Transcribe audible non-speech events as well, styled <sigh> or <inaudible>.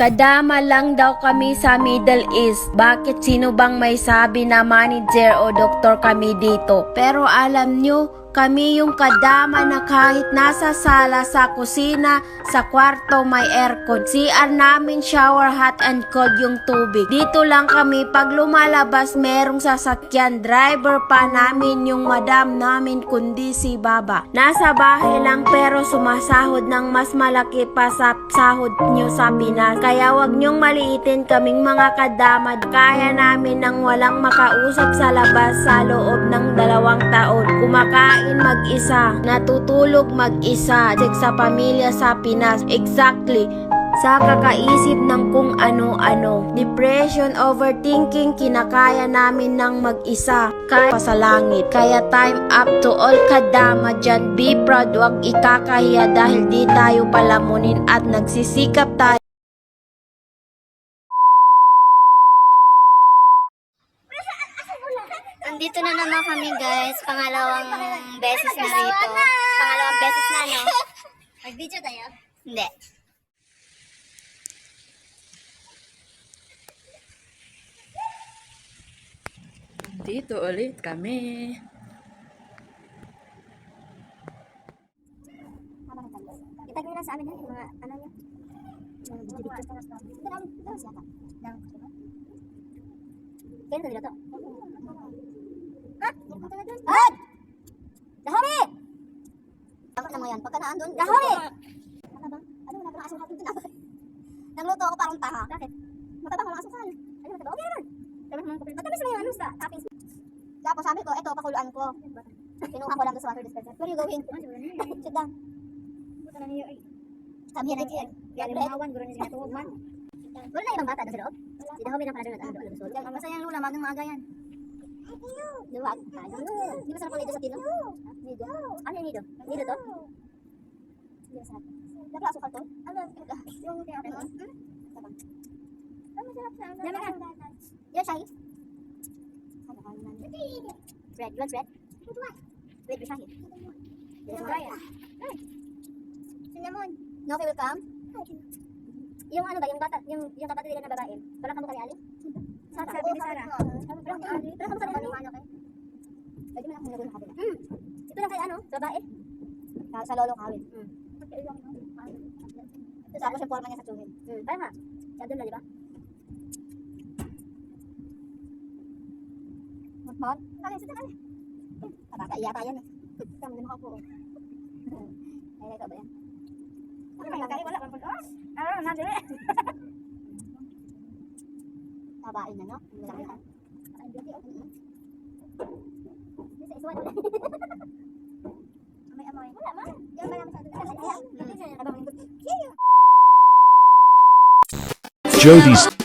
Kadama lang daw kami sa Middle East. Bakit sino bang may sabi na manager o doktor kami dito? Pero alam nyo, kami yung kadama na kahit nasa sala, sa kusina, sa kwarto may aircon. CR namin shower hot and cold yung tubig. Dito lang kami pag lumalabas merong sasakyan. Driver pa namin yung madam namin kundi si Baba. Nasa bahay lang pero sumasahod ng mas malaki pa sa sahod nyo sa Pinas. Kaya wag nyong maliitin kaming mga kadama. Kaya namin nang walang makausap sa labas sa loob ng dalawang taon. Kumakain mag-isa, natutulog mag-isa, sa pamilya sa Pinas. Exactly sa kakaisip ng kung ano-ano. Depression, overthinking, kinakaya namin ng mag-isa. Kaya sa langit. Kaya time up to all kadama dyan. Be proud, wag ikakahiya dahil di tayo palamunin at nagsisikap tayo. Andito na naman kami guys, pangalawang beses na rito. Pangalawang beses na no? Mag-video tayo? Hindi. Dito ulit kami. Itag nyo lang sa amin yung mga ano nyo. Yung video-video. Ito namin, ito siya ka. Ng, Kailan ito niloto? Ad! Dahori! Tama na mo yan, pagka naan doon. Dahori! Ano ba? Ano na ba? Asong hapon doon ako parang taha. Bakit? Matabang ang asukal. Ano matabang? Okay naman. Matamis lang yung ano sa toppings. Tapos sabi ko, ito, pakuluan ko. Kinuha ko lang sa water dispenser. Where are you going? <laughs> Sit down. Sabi niya na yan. Yan, lumawan. Guro niya siya tuwag man. Wala na ibang bata doon sa loob? Si Dahomi lang pala doon at ano. Ang masaya yung lula, magang maaga yan. Luwag. Di ba sarap ang nido sa tino? Nido. Ano yung nido? Nido to? Dapat asukal to? Ano? Yung kaya lemon? Sabang. Ano masarap sa ano? Lemon ka. Yan, shahi. Red. You want red? Red with shahi. Try it. Cinnamon. No, will come? Yung ano ba, yung bata, yung yung kapatid nila na babae. Walang kamukha ni Ali? Sara. Sabi ni Sara. Pero pero kamukha ni Ali. Ano kay? Pwede mo lang kung nagulong kabila. Hmm. Ito lang kay ano, babae. Sa, sa lolo kawin. Hmm. Tapos yung forma niya sa tuhid. Hmm. Tama. Siya doon na, di ba? Mahal? Kali, sa kali. Nakakaiya tayo eh. Tama din ako po. Ay, <laughs> ikaw ba yan? Ano ba yung wala? Ano, nandili. Tabain na, no? Malaki ka. Ang beauty, okay. This is one. Amoy, amoy. Wala, ma. Yan ba naman sa atin? Ay, ay, ay. Jody's